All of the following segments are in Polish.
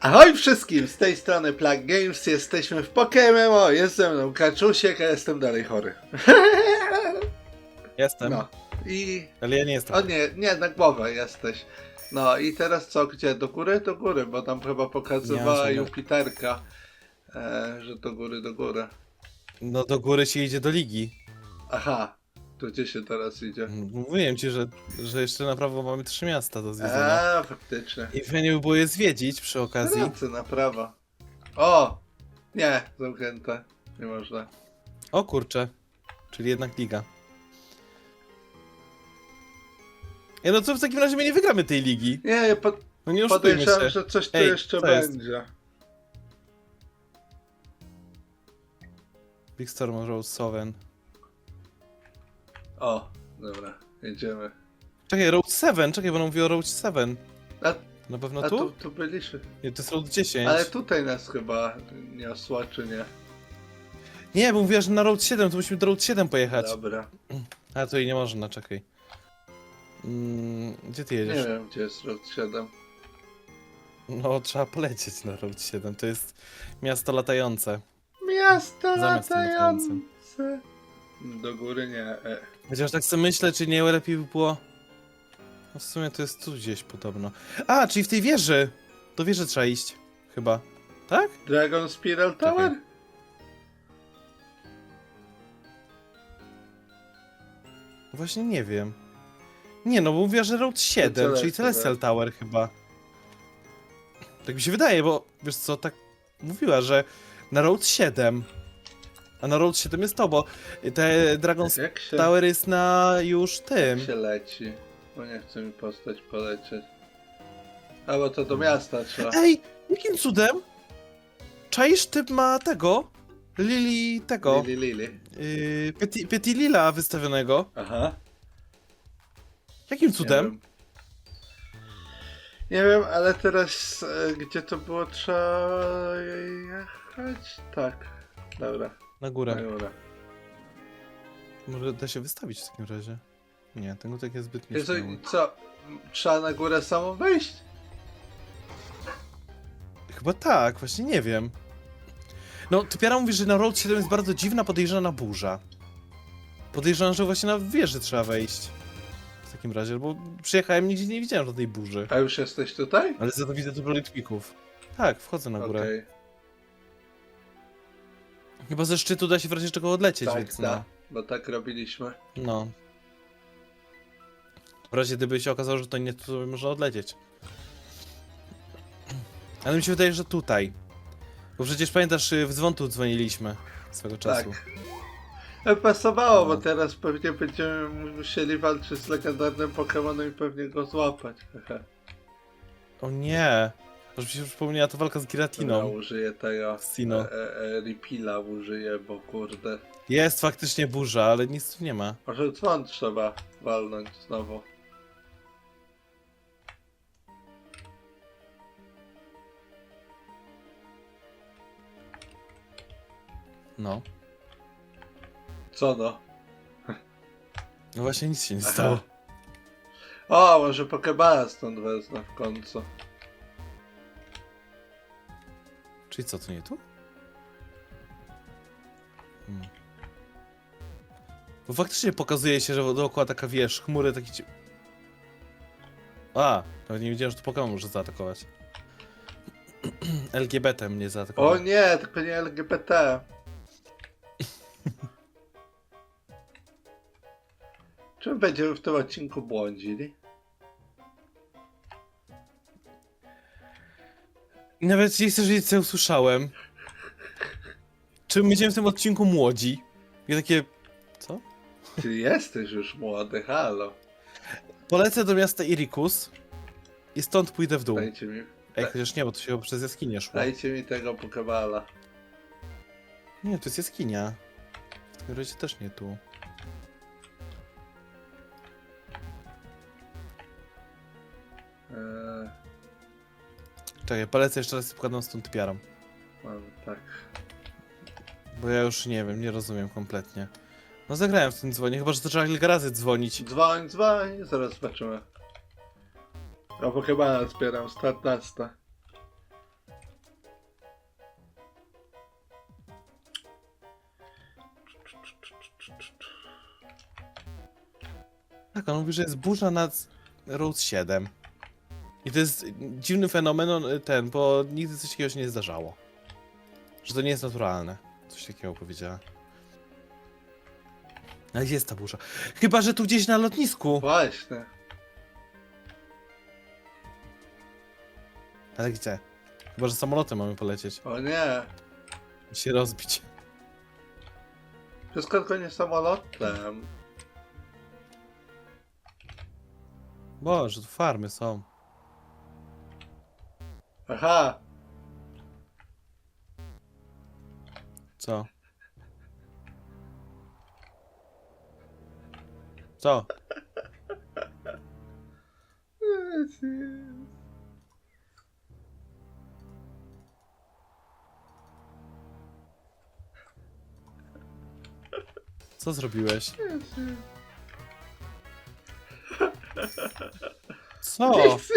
Ahoj wszystkim, z tej strony Plug Games, jesteśmy w Pokémon, jest ze mną Kaczusiek, a jestem dalej chory. Jestem, No i... ale ja nie jestem. O nie, nie, na głowę jesteś. No i teraz co, gdzie? Do góry? Do góry, bo tam chyba pokazywała Nie, Jupiterka, e, że do góry, do góry. No do góry się idzie do ligi. Aha, to gdzie się teraz idzie? Mówiłem ci, że, że jeszcze na prawo mamy trzy miasta do zwiedzenia. A, faktycznie. I fajnie by było je zwiedzić przy okazji. Ręce na prawo. O! Nie, zamknięte. Nie można. O kurczę, czyli jednak liga. Ja no co w takim razie my nie wygramy tej ligi? Nie, ja pod, No nie oszukujmy podejrzewam, się. że coś tu Ej, jeszcze co jest? będzie. Big Storm Road Seven. O, dobra, jedziemy. Czekaj, Road 7, czekaj, bo on mówi o Road 7. A, Na pewno a tu? tu, tu byliśmy. Nie, to jest Road 10. Ale tutaj nas chyba niosła, czy nie? Nie, bo mówiła, że na Road 7, to musimy do Road 7 pojechać. Dobra. A to i nie można, czekaj. Mm, gdzie ty jedziesz? Nie wiem, gdzie jest Road 7. No, trzeba polecieć na Road 7. To jest miasto latające. Miasto Zamiast latające. Do góry nie. E. Chociaż tak sobie myślę, czy nie lepiej by było. No w sumie to jest tu gdzieś podobno. A, czyli w tej wieży. Do wieży trzeba iść. Chyba. Tak? Dragon Spiral Tower? Właśnie nie wiem. Nie, no bo mówiła, że Road 7, Celestial, czyli Celestial Tower chyba. Tak mi się wydaje, bo wiesz co, tak mówiła, że na Road 7. A na Road 7 jest to, bo te Dragon Jak się, Tower jest na już tym. jak się leci? Bo nie chce mi postać polecieć. A bo to do miasta trzeba. Ej, jakim cudem? Czaisz typ ma tego? Lili tego. Lili, lili. Yy, Peti, Peti Lila wystawionego. Aha. Jakim Nie cudem? wiem. Nie wiem, ale teraz e, gdzie to było trzeba jechać? Tak. Dobra, Na na górę. górę. Może da się wystawić w takim razie. Nie, ten gutek jest zbyt Jezu, niski. co? Trzeba na górę samo wejść? Chyba tak, właśnie nie wiem. No, typiara mówi, że na Road 7 jest bardzo dziwna, podejrzana burza. Podejrzewam, że właśnie na wieży trzeba wejść. W takim razie, bo przyjechałem, nigdzie nie widziałem żadnej burzy. A już jesteś tutaj? Ale za to widzę tu rolitwików. Tak, wchodzę na górę. Okej. Chyba ze szczytu da się w razie czego odlecieć, Tak, więc da. no. Bo tak robiliśmy. no. W razie gdyby się okazało, że to nie, to można odlecieć. Ale mi się wydaje, że tutaj. Bo przecież pamiętasz, y, w dzwon tu dzwoniliśmy swego czasu. Tak. E, Pasowało, bo No. teraz pewnie będziemy musieli walczyć z legendarnym Pokemonem i pewnie go złapać. Hehe. O nie! Aż mi się przypomniała ta walka z Giratiną. użyję tego. Sino. E, e, e, Repeala użyję, bo kurde. Jest faktycznie burza, ale nic tu nie ma. Może dzwon trzeba walnąć znowu. No. Co no? No właśnie nic się nie stało. O, może Pokeballa stąd wezmę w końcu. Czyli co, to nie tu? Hmm. Bo faktycznie pokazuje się, że dookoła taka, wiesz, chmury taki... ci- A, nawet nie wiedziałem, że to Pokémon może zaatakować. LGBT mnie zaatakował. O nie, tylko nie LGBT. Czy będziemy w tym odcinku błądzili? Nawet nie chcesz wiedzieć, co usłyszałem. Czy będziemy w tym odcinku młodzi? I takie... Co? Ty jesteś już młody, halo. Polecę do miasta Irikus i stąd pójdę w dół. Dajcie mi, Ej, chociaż nie, bo to się przez jaskinię szło. dajcie mi tego Pokeballa. Nie, to jest jaskinia. W takim razie też nie tu. Eee, Czekaj, polecę jeszcze raz i z tą typiarą. Tak. Bo ja już nie wiem, nie rozumiem kompletnie. No zagrałem w tym dzwonie, chyba że to trzeba kilka razy dzwonić. Dzwoń, dzwoń, zaraz zobaczymy. Ja Pokemona zbieram, 14. Tak, on mówi, że jest burza nad Route 7. I to jest dziwny fenomen on, ten, bo nigdy coś takiego się nie zdarzało. Że to nie jest naturalne. Coś takiego powiedziała. Ale jest ta burza. Chyba, że tu gdzieś na lotnisku. Właśnie. Ale gdzie? Chyba, że samolotem mamy polecieć O nie. i się rozbić. Wszystko tylko nie samolotem. Boże, tu farmy są. Aha. Co? Co? Co zrobiłeś? Co? Nic.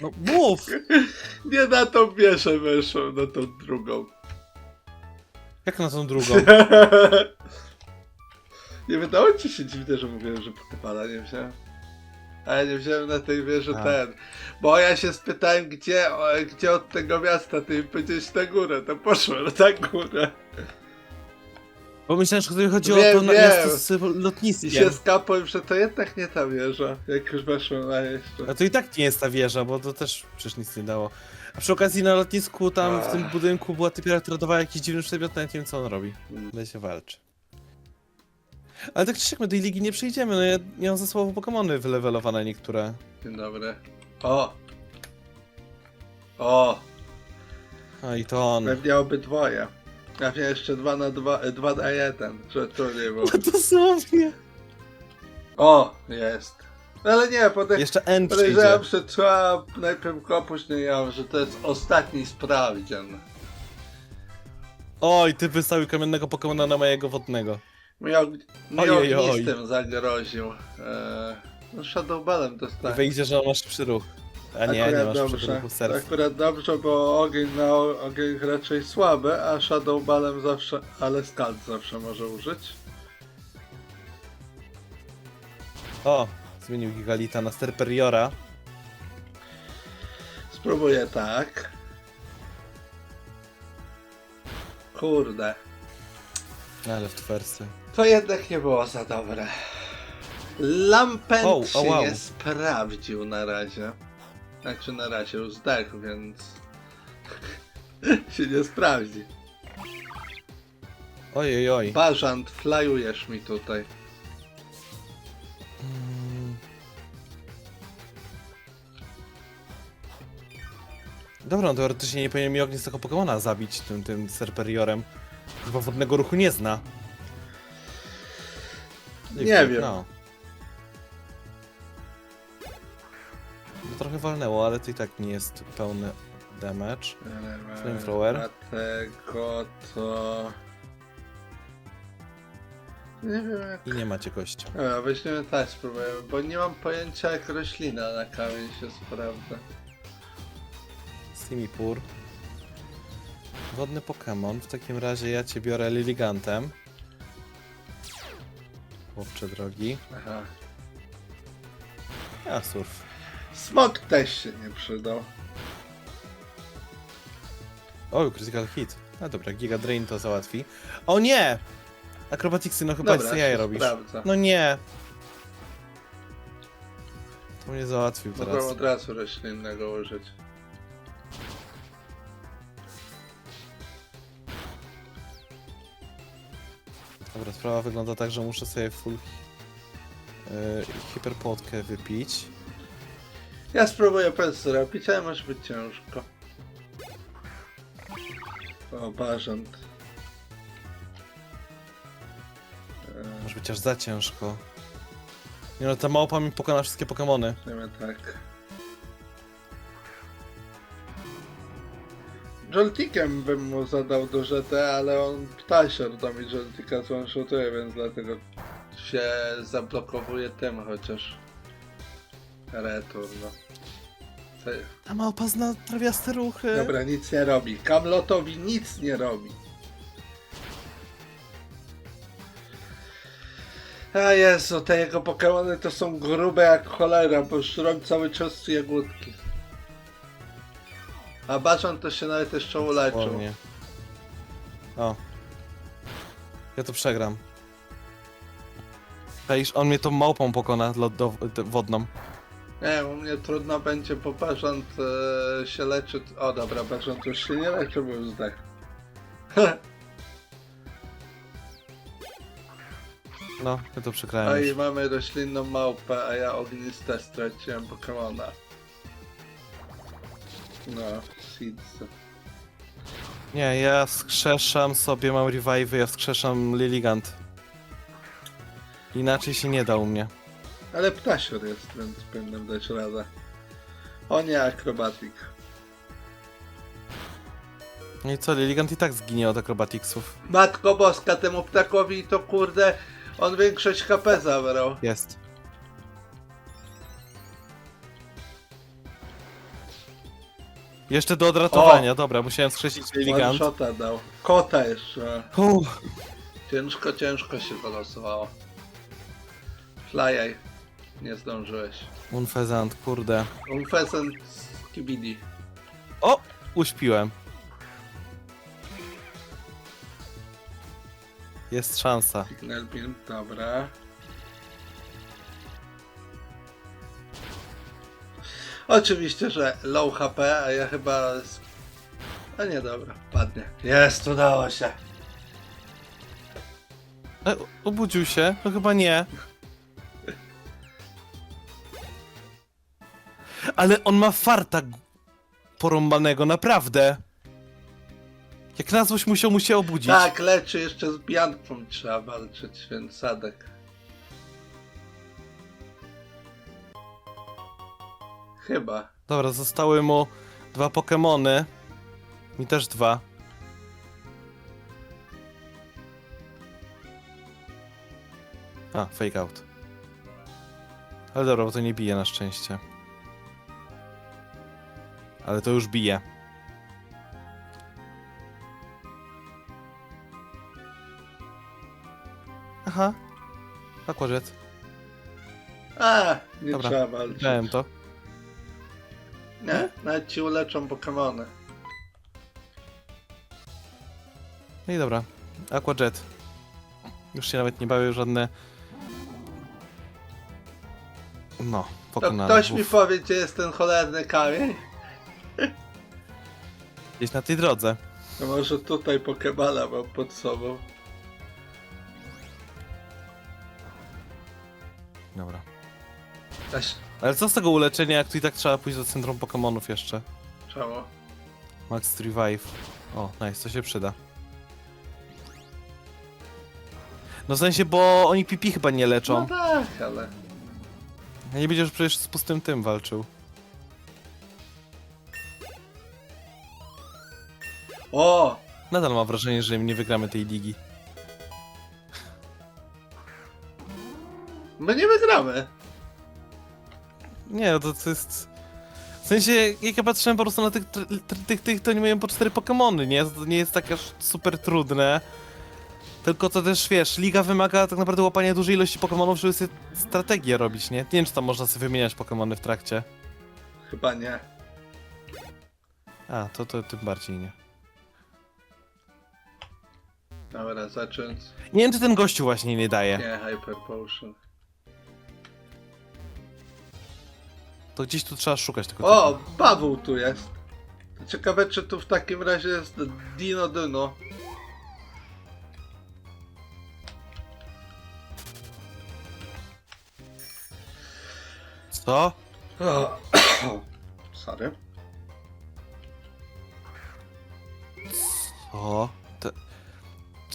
No mów! Nie na tą wieżę weszłem, na tą drugą. Jak na tą drugą? nie wydało ci się dziwne, że mówiłem, że Pokemona nie wziąłem? A ja nie wziąłem na tej wieży A. ten. Bo ja się spytałem, gdzie, o, gdzie od tego miasta, ty mi powiedziałeś na górę, to poszłem na górę. Bo myślałem, że chodzi Wiem, o to na wiem. miasto z I się skapłem, że to jednak nie ta wieża, jak już weszłem na jeszcze. A to i tak nie jest ta wieża, bo to też przecież nic nie dało. A przy okazji na lotnisku tam w tym Ach. budynku była typiara, która dawała jakiś dziwny przedmiot, nawet nie wiem co on robi. Będę się walczy. Ale tak czy siak my tej ligi nie przejdziemy, no ja nie mam za słowo Pokemony wylewelowane niektóre. Dzień dobry. O! O! A i to on. Pewnie obydwoje. Ja miałem jeszcze 2 na 2, 2 na 1, że tu nie było. Dosłownie. O! Jest. Ale nie, podej Jeszcze N podejrzewam, przyjdzie. że trzeba najpierw go, później ja, że to jest ostatni sprawdzian. Oj, ty wystawił kamiennego Pokemona na mojego wodnego. Mi, og mi Ojej, oj. ognistym zagroził. Eee, no Shadow Ballem I dostałem. wyjdzie, że on ma szybszy ruch. A nie, nie masz dobrze. serca. Akurat dobrze, bo ogień na ogień raczej słaby, a Shadow Ballem zawsze, ale Scald zawsze może użyć. O, zmienił Gigalita na Sterperiora. Spróbuję tak. Kurde. Ale w twersy. To jednak nie było za dobre. Lampent O, o, się wow. nie sprawdził na razie. Znaczy na razie już zdechł, więc się nie sprawdzi. Ojej, oj. Bażant, flajujesz mi tutaj. Mm. Dobra, no teoretycznie nie powinien mi ognistego Pokemona zabić tym, tym Serperiorem. Chyba wodnego ruchu nie zna. Nie wiem, wiem. No. Trochę walnęło, ale to i tak nie jest pełny damage. Flamethrower. Dlatego to... Nie wiem jak... I nie macie kościa. Dobra, weźmiemy tak, spróbujemy, bo nie mam pojęcia jak roślina na kamień się sprawdza. Simipur. Wodny Pokémon. W takim razie ja cię biorę Liligantem. Chłopcze drogi. Aha. A surf. Smok też się nie przydał. O, critical hit. A dobra, Giga Drain to załatwi. O nie! Akrobatiksy, no chyba Dobra, co ja się robisz. sprawdza. No nie! To mnie załatwił Mogłem teraz. od razu roślinnego użyć. Dobra, sprawa wygląda tak, że muszę sobie full yy, hiperpotkę wypić. Ja spróbuję bez zrobić, ale może być ciężko. O, bażant. Eee, Może być aż za ciężko. Nie no, ta małpa mi pokona wszystkie Pokemony. Wiemy tak. Joltikiem bym mu zadał do GT, ale on ptasior do mi Joltika złączutuje, więc dlatego się zablokowuje tym chociaż. Retur, no. Co- Ta małpa zna trawiaste ruchy. Dobra, nic nie robi. Kamlotowi nic nie robi. A Jezu, te jego Pokemony to są grube jak cholera, bo żrą cały czas jagódki. A Baczan to się nawet jeszcze uleczył. Ładnie. O. Ja to przegram. Czaisz, on mnie tą małpą pokona lod do, do, wodną. Nie, u mnie trudno będzie, bo Bażant e, się leczy... O dobra, Bażant już się nie leczy, już zdech. No, ja to przegrałem już. mamy roślinną małpę, a ja ogniste straciłem Pokemona. No, Seeds. Nie, ja skrzeszam sobie, mam revive, ja skrzeszam Lilligant. Inaczej się nie da u mnie. Ale ptasior jest, więc powinienem dać radę. O nie, akrobatik. No i co, Lilligant i tak zginie od akrobaticsów. Matko boska, temu ptakowi to kurde, on większość HP zabrał. Jest. Jeszcze do odratowania, dobra, musiałem skrzesić One Lilligant. shota dał. Kota jeszcze. Uff, Ciężko, ciężko się wylosowało. Flyaj. Nie zdążyłeś. Unfezant, kurde. Unfescent z Kibidi. O! Uśpiłem. Jest szansa. Signal beam, dobra. Oczywiście, że low HP, a ja chyba... z- A nie, dobra, padnie. Jest, udało się. E, obudził się? No chyba nie. Ale on ma farta g- porąbanego, naprawdę. Jak na złość musiał mu się obudzić. Tak, leczy jeszcze z Bianką trzeba walczyć, więc sadek. Chyba. Dobra, zostały mu dwa Pokemony. Mi też dwa. A, fake out. Ale dobra, bo to nie bije na szczęście. Ale to już bije. Aha. Aquajet. A, nie Dobra, trzeba walczyć. Widziałem to. Nie, nawet ci uleczą Pokemony. No i dobra. Aquajet. Już się nawet nie bawię w żadne... No, To pokonane. ktoś mi powie, gdzie jest ten cholerny kamień? Gdzieś na tej drodze. No może tutaj Pokebala mam pod sobą. Dobra. Aś, Ale co z tego uleczenia, jak tu i tak trzeba pójść do centrum Pokemonów jeszcze? czemu? Max Revive. O, nice, to się przyda. No w sensie, bo oni pipi chyba nie No leczą. tak, ale... Nie będziesz przecież z pustym tym walczył. O! Nadal mam wrażenie, że nie wygramy tej ligi. My nie wygramy. Nie, no to, to jest... W sensie, jak ja patrzyłem po prostu na tych, tr- tr- tych, tych to oni mają po cztery Pokemony, nie? To nie jest tak aż super trudne. Tylko to też, wiesz, liga wymaga tak naprawdę łapania dużej ilości Pokemonów, żeby sobie strategię robić, nie? Nie wiem, czy tam można sobie wymieniać Pokemony w trakcie. Chyba nie. A, to, to tym bardziej nie. Dobra, zacząć. Nie wiem, czy ten gościu właśnie nie daje. Nie, Hyper Potion. To gdzieś tu trzeba szukać tego O. Paweł tu jest. Ciekawe, czy tu w takim razie jest Dino Dyno. Co? O. Sorry. O, to...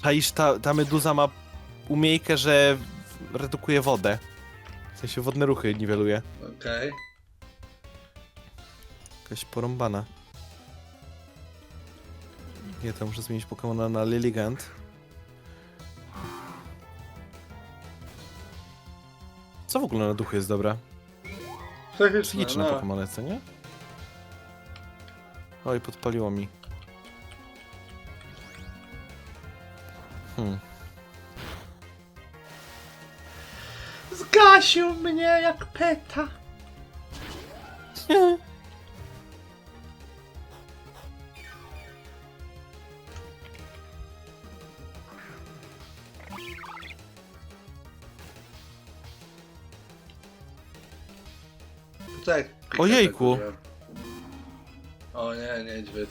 Czaisz, ta, ta meduza ma umiejkę, że redukuje wodę. W sensie wodne ruchy niweluje. Okej. Jakaś porąbana. Nie, to muszę zmienić Pokemona na Lilligant. Co w ogóle na duchy jest dobra? Psychiczne, Psychiczne no. Pokemony, co nie? Oj, podpaliło mi. Hmm. Ptasiu mnie jak peta. Tak. Ojejku. O nie, niedźwiedź.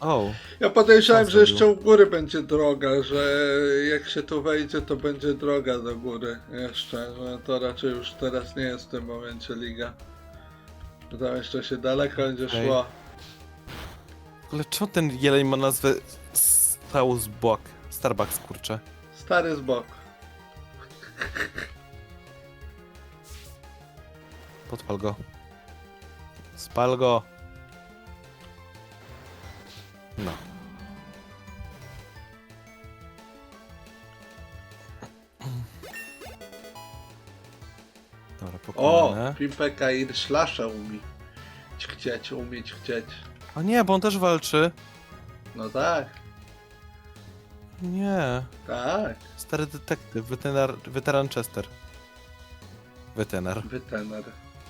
O, Ja podejrzewałem, że jeszcze u góry będzie droga, że jak się tu wejdzie, to będzie droga do góry jeszcze, że to raczej już teraz nie jest w tym momencie liga. Że tam jeszcze się daleko będzie Okej. szło. ogóle czemu ten jeleń ma nazwę Starbucks? Starbucks, kurczę. Stary z boku. Podpal go. Spal go. Pimpeka i szlasza umie. Chcieć, umieć chcieć. O nie, bo on też walczy. No tak, Nie. tak. Stary detektyw, weterar, weteran Chester. Wetenar. Wytener.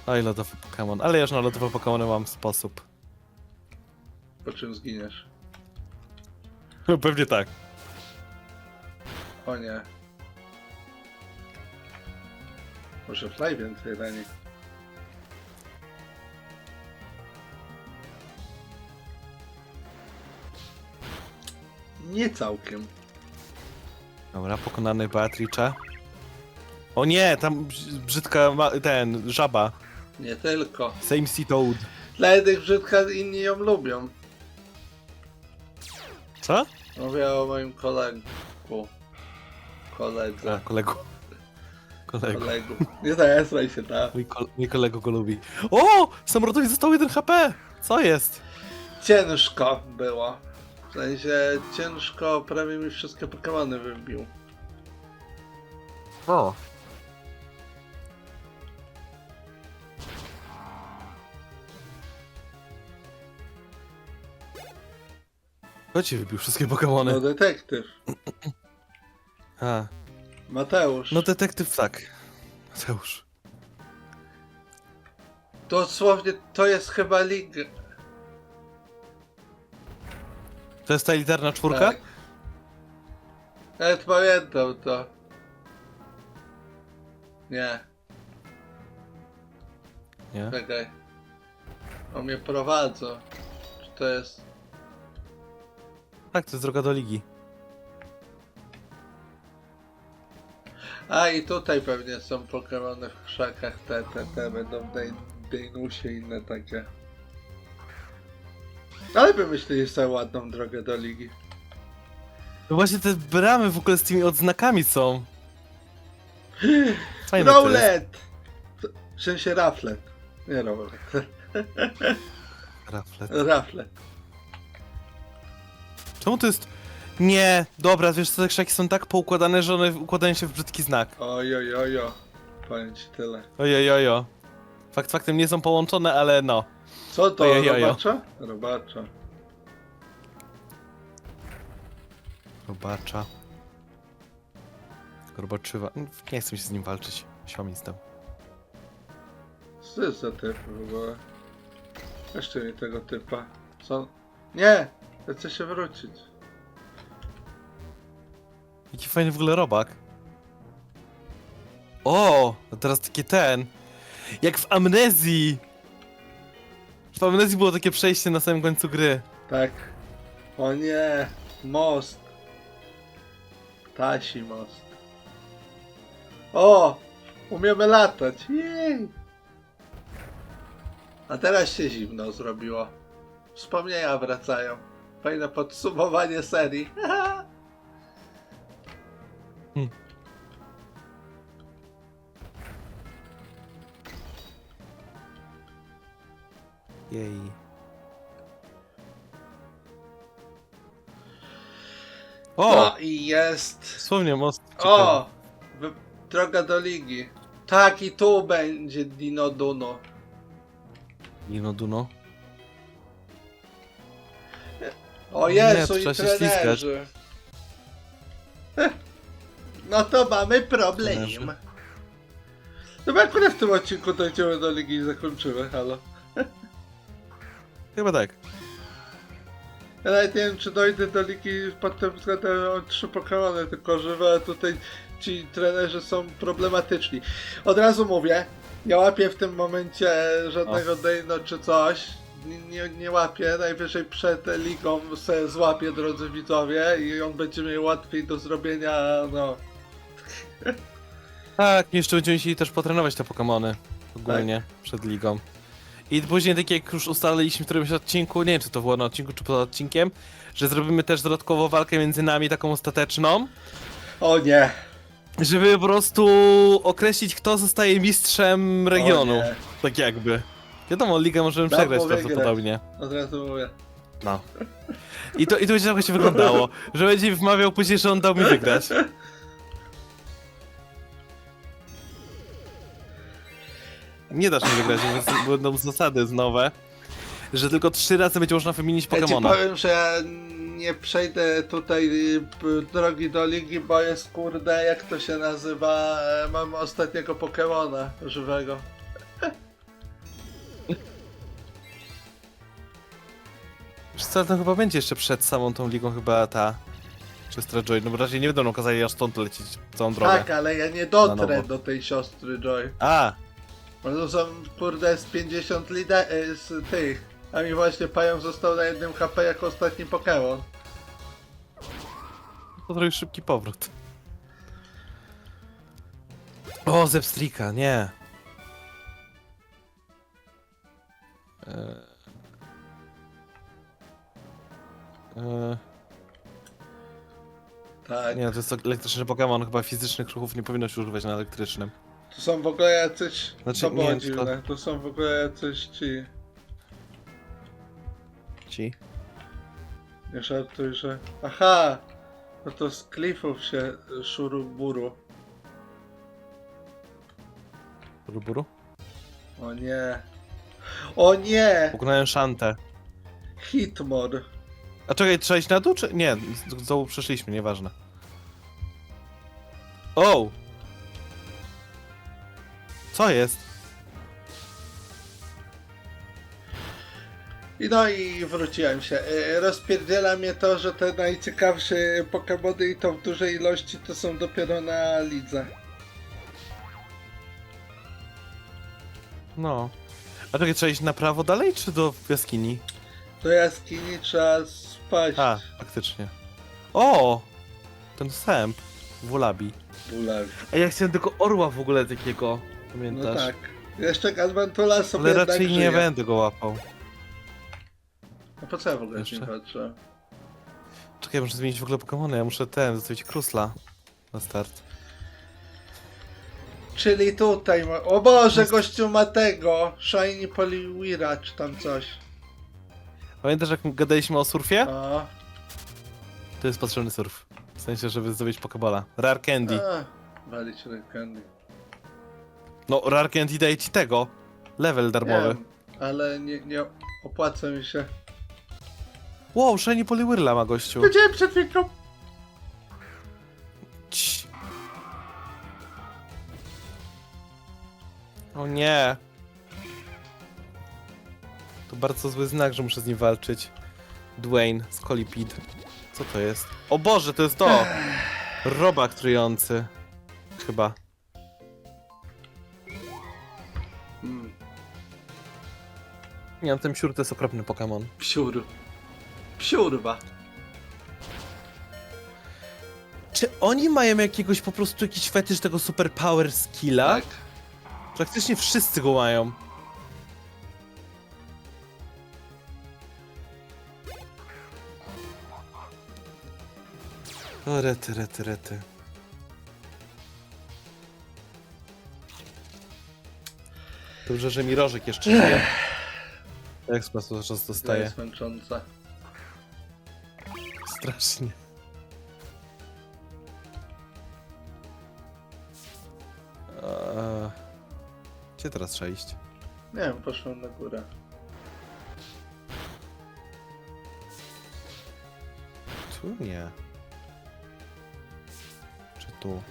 Oj, lodowy Pokémon. Ale ja już na lodowe Pokémony mam sposób. Po czym zginiesz? Pewnie tak. O nie. Może fly więcej rani. Nie całkiem. Dobra, pokonany Beatrice. O nie, tam brz- brzydka ma, ten, żaba. Nie tylko. Same Sea Toad. Dla jednych brzydka, inni ją lubią. Co? Mówię o moim kolegu. Koledze. A, kolegu. Kolegu. Nie zajęsraj się, tak. Mój, kol mój kolego go lubi. O! Samolotowi został 1 HP! Co jest? Ciężko było. W sensie ciężko prawie mi wszystkie Pokemony wybił. O. Kto ci wybił wszystkie No detektyw. A, Mateusz. no detektyw tak. Mateusz. Dosłownie to jest chyba liga. To jest ta elitarna czwórka? Tak. Nawet pamiętam to. Nie, Nie? czekaj. On mnie prowadzą. Czy to jest... Tak, to jest droga do ligi. A i tutaj pewnie są Pokemony w krzakach, te, te, te będą w Dej- Dejnusie i inne takie. Ale wymyślili sobie ładną drogę do ligi. No właśnie te bramy w ogóle z tymi odznakami są. Fajne to jest. Rowlet! W sensie Raflet. Nie Rowlet. Raflet. Raflet. Czemu to jest... Nie, dobra, wiesz co, te krzaki są tak poukładane, że one układają się w brzydki znak. Oj, oj, oj, oj. Powiem ci tyle. Ojojojo. Fakt faktem nie są połączone, ale no. Co to? Oj, oj, oj. Robacza? Robacza. Robacza. Robaczywa. Nie chcę mi się z nim walczyć. Siła mi stał. Co jest za typ w ogóle? Jeszcze mi tego typa. Co? Nie! Ja chcę się wrócić. Jaki fajny w ogóle robak. O! A teraz takie ten. Jak w amnezji! W amnezji było takie przejście na samym końcu gry. Tak. O nie! Most. Ptasi most. O! Umiemy latać. Jej! A teraz się zimno zrobiło. Wspomnienia wracają. Fajne podsumowanie serii. Jej. O! O! I jest. Dosłownie most. O! Wy- Droga do ligi. Tak, i tu będzie Dino Duno. Dino Duno. O Nie, Jezu, i się trenerzy. No to mamy problem. Trenerzy. No bo akurat w tym odcinku dojdziemy do ligi i zakończymy, halo. Chyba tak. Ja nawet nie wiem, czy dojdę do ligi pod tym względem o trzy Pokemony, tylko że tutaj ci trenerzy są problematyczni. Od razu mówię, nie łapię w tym momencie żadnego Dejno czy coś. Nie, nie, nie łapię, najwyżej przed ligą se złapię, drodzy widzowie, i on będzie miał łatwiej do zrobienia, no. Tak, jeszcze będziemy musieli też potrenować te Pokemony. Ogólnie, Tak. przed ligą. I później, tak jak już ustaliliśmy w którymś odcinku, nie wiem czy to było na odcinku, czy poza odcinkiem, że zrobimy też dodatkową walkę między nami, taką ostateczną, O nie. żeby po prostu określić, kto zostaje mistrzem regionu. Nie. Tak jakby. Wiadomo, ligę możemy Da, przegrać bo wygrać. prawdopodobnie. Od razu mówię. No. I to, I to będzie tak właśnie wyglądało, że będzie wmawiał później, że on dał mi wygrać. Nie dasz mi wygrać, bo będą zasady nowe, że tylko trzy razy będzie można wymienić Ja ci Pokemona. powiem, że ja nie przejdę tutaj y, p- drogi do ligi, bo jest kurde, jak to się nazywa, e, mam ostatniego Pokemona żywego. Wiesz co, to chyba będzie jeszcze przed samą tą ligą chyba ta siostra Joy, no bo raczej nie będą no kazali aż stąd lecieć całą drogę. Tak, ale ja nie Na dotrę nowo. do tej siostry Joy. A, To są kurde z 50 lider y, z tych. A mi właśnie Pają został na jednym HP jako ostatni Pokemon. to trochę szybki powrót. O, Zepstrika, nie. Eee. Eee, Tak. nie, to jest elektryczny Pokémon, chyba fizycznych ruchów nie powinno się używać na elektrycznym. To są w ogóle jacyś... Znaczy, to było wiem, dziwne. To są w ogóle jacyś ci... Ci? Nie żartuj, że... Aha! No to z klifów się szuruburu. Ruburu? O nie. O nie! Pokonałem Szantę. Hitmon. A czekaj, trzeba iść na dół, czy... Nie, z z dołu przeszliśmy, nieważne. O! Co jest? I no i wróciłem się. Y, Rozpierdziela mnie to, że te najciekawsze Pokemony i to w dużej ilości to są dopiero na lidze. No. A czekaj, trzeba iść na prawo dalej, czy do jaskini? Do jaskini trzeba spaść. A, faktycznie. O! Ten sęp. Wulabi. Bulawi. A ja chciałem tylko orła w ogóle takiego. No Pamiętasz? tak. Jeszcze Galvantula sobie Ale jednak raczej nie żyje. będę go łapał. No po co ja w ogóle Jeszcze? nie patrzę? Czekaj, muszę zmienić w ogóle Pokemony. Ja muszę ten, zostawić Krusla na start. Czyli tutaj ma... O Boże, gościu ma tego! Shiny Poliwira czy tam coś. Pamiętasz jak gadaliśmy o surfie? O. To jest potrzebny surf. W sensie, żeby zdobyć Pokebola. Rare Candy. A, walić Red Candy. No, Rare Candy daje ci tego. Level darmowy. Wiem, ale nie, nie opłaca mi się. Wow, Shiny Poliwhirla ma gościu. Powiedziałem przed chwilą. Cii. O nie. To bardzo zły znak, że muszę z nim walczyć. Dwayne z. Co to jest? O Boże, to jest to! Robak trujący. Chyba. Nie, ten psiur to jest okropny Pokémon. Psiur. Psiurwa. Czy oni mają jakiegoś po prostu jakiś fetysz tego super power skilla? Tak. Praktycznie wszyscy go mają. O, rety, rety, rety. Dobrze, że mi rożek jeszcze żyje. Ekspres to czas To dostaje. jest męcząca. Strasznie. Eee, Gdzie teraz trzeba iść? Nie wiem, poszłem na górę. Tu nie. Czy tu?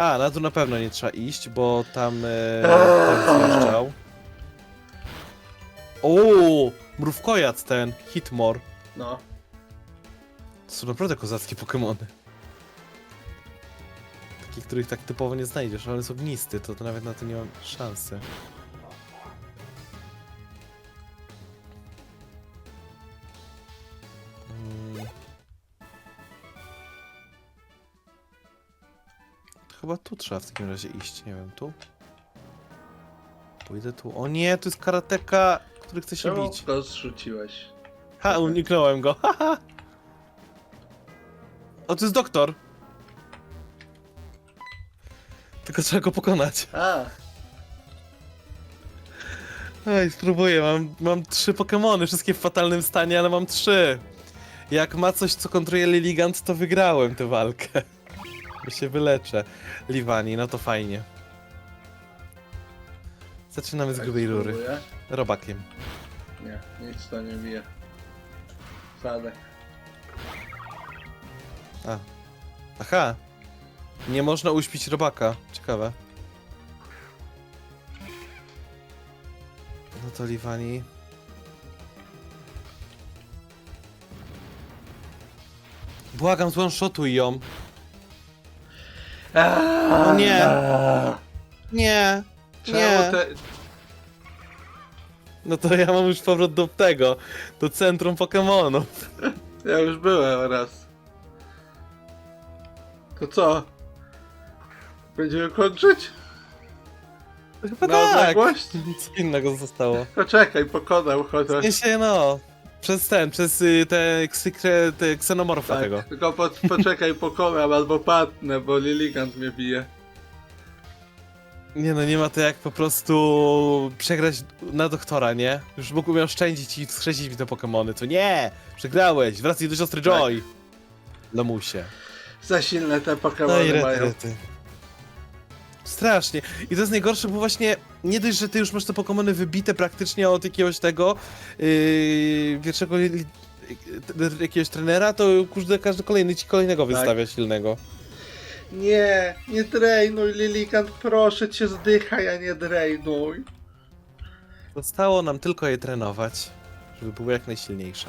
A, na dół na pewno nie trzeba iść, bo tam e, ten zjeżdżał. O, mrówkojac ten, Hitmore. No. To są naprawdę kozackie Pokemony. Takich, których tak typowo nie znajdziesz, ale jest ognisty, to, to nawet na to nie mam szansy. Chyba tu trzeba w takim razie iść, nie wiem, tu? Pójdę tu. O nie, to jest karateka, który chce się Czemu bić. go zrzuciłeś? Ha, uniknąłem go. Haha. O, to jest doktor. Tylko trzeba go pokonać. A, Ej, spróbuję. Mam, mam trzy Pokemony, wszystkie w fatalnym stanie, ale mam trzy. Jak ma coś, co kontroluje Lilligant, to wygrałem tę walkę. Bo się wyleczę. Livani, no to fajnie. Zaczynamy z tak grubej rury. spróbuję. Robakiem. Nie, nic to nie bije. Sadek. A. Aha. Nie można uśpić robaka. Ciekawe. No to Livani. Błagam, zwanshotuj ją. O nie. Nie. Czemu Nie. te... No to ja mam już powrót do tego. Do centrum Pokemonów. Ja już byłem raz. To co? Będziemy kończyć? Chyba Na tak. odległość? Nic innego zostało. Poczekaj, pokonał chociaż. Nie się no. Przez ten, przez y, te, ksykre, te ksenomorfa Tak, tego. tylko po, poczekaj, pokonam albo padnę, bo Lilligant mnie bije. Nie no, nie ma to jak po prostu przegrać na doktora, nie? Już mógłbym oszczędzić i wskrzesić mi te Pokemony, to nie! Przegrałeś, wracaj do siostry Joy! Lamusie. Za silne te No Pokémony i rety, mają. rety. Strasznie. I to jest najgorsze, bo właśnie nie dość, że ty już masz te Pokemony wybite praktycznie od jakiegoś tego yy, pierwszego li- t- jakiegoś trenera, to kurde, każdy kolejny ci kolejnego Tak. wystawia silnego. Nie, nie drejnuj Lilligant, proszę cię zdychaj, a nie drejnuj. Zostało nam tylko je trenować, żeby były jak najsilniejsze.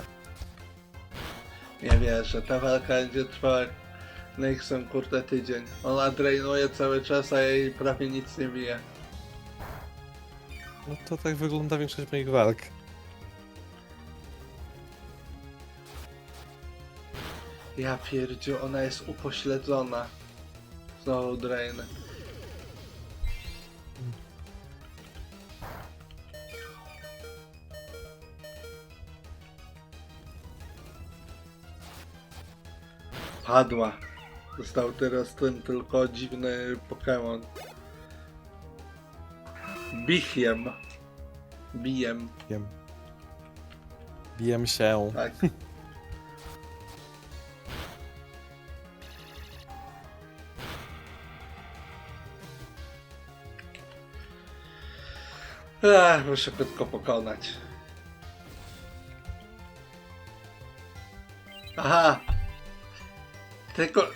Nie wierzę, ta walka będzie trwała Nixon kurde tydzień. Ona drainuje cały czas, a jej prawie nic nie bije. No to tak wygląda większość moich walk. Ja pierdziu, ona jest upośledzona. Znowu drain. Padła. Został teraz ten tylko dziwny Pokémon. Bichiem. Bijem, Wiem. Bijem się. tak. Ech, muszę krótko pokonać. Aha. Tego,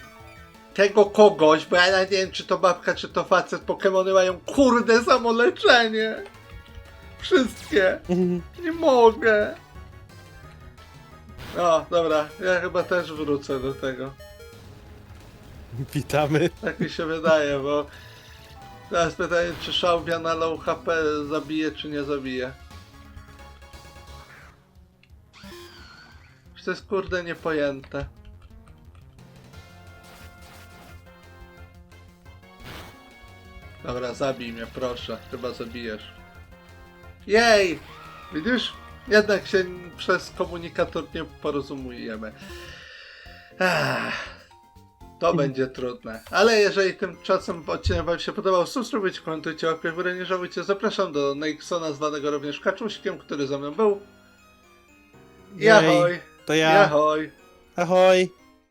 tego kogoś, bo ja nawet nie wiem czy to babka, czy to facet, Pokemony mają kurde samoleczenie. Wszystkie. Nie mogę. O, dobra, ja chyba też wrócę do tego. Witamy. Tak mi się wydaje, bo teraz pytanie, czy szałwia na low HP zabije, czy nie zabije. To jest kurde niepojęte. Dobra, zabij mnie, proszę. Chyba zabijesz. Jej! Widzisz? Jednak się przez komunikator nie porozumiemy. Ach. To będzie trudne. Ale jeżeli tymczasem odcinek Wam się podobał, subskrybujcie, komentujcie, łapkę w górę, nie żałujcie. Zapraszam do Nexona, zwanego również Kaczuśkiem, który ze mną był. Jej. ahoj! To I ja. ahoj! Ahoj.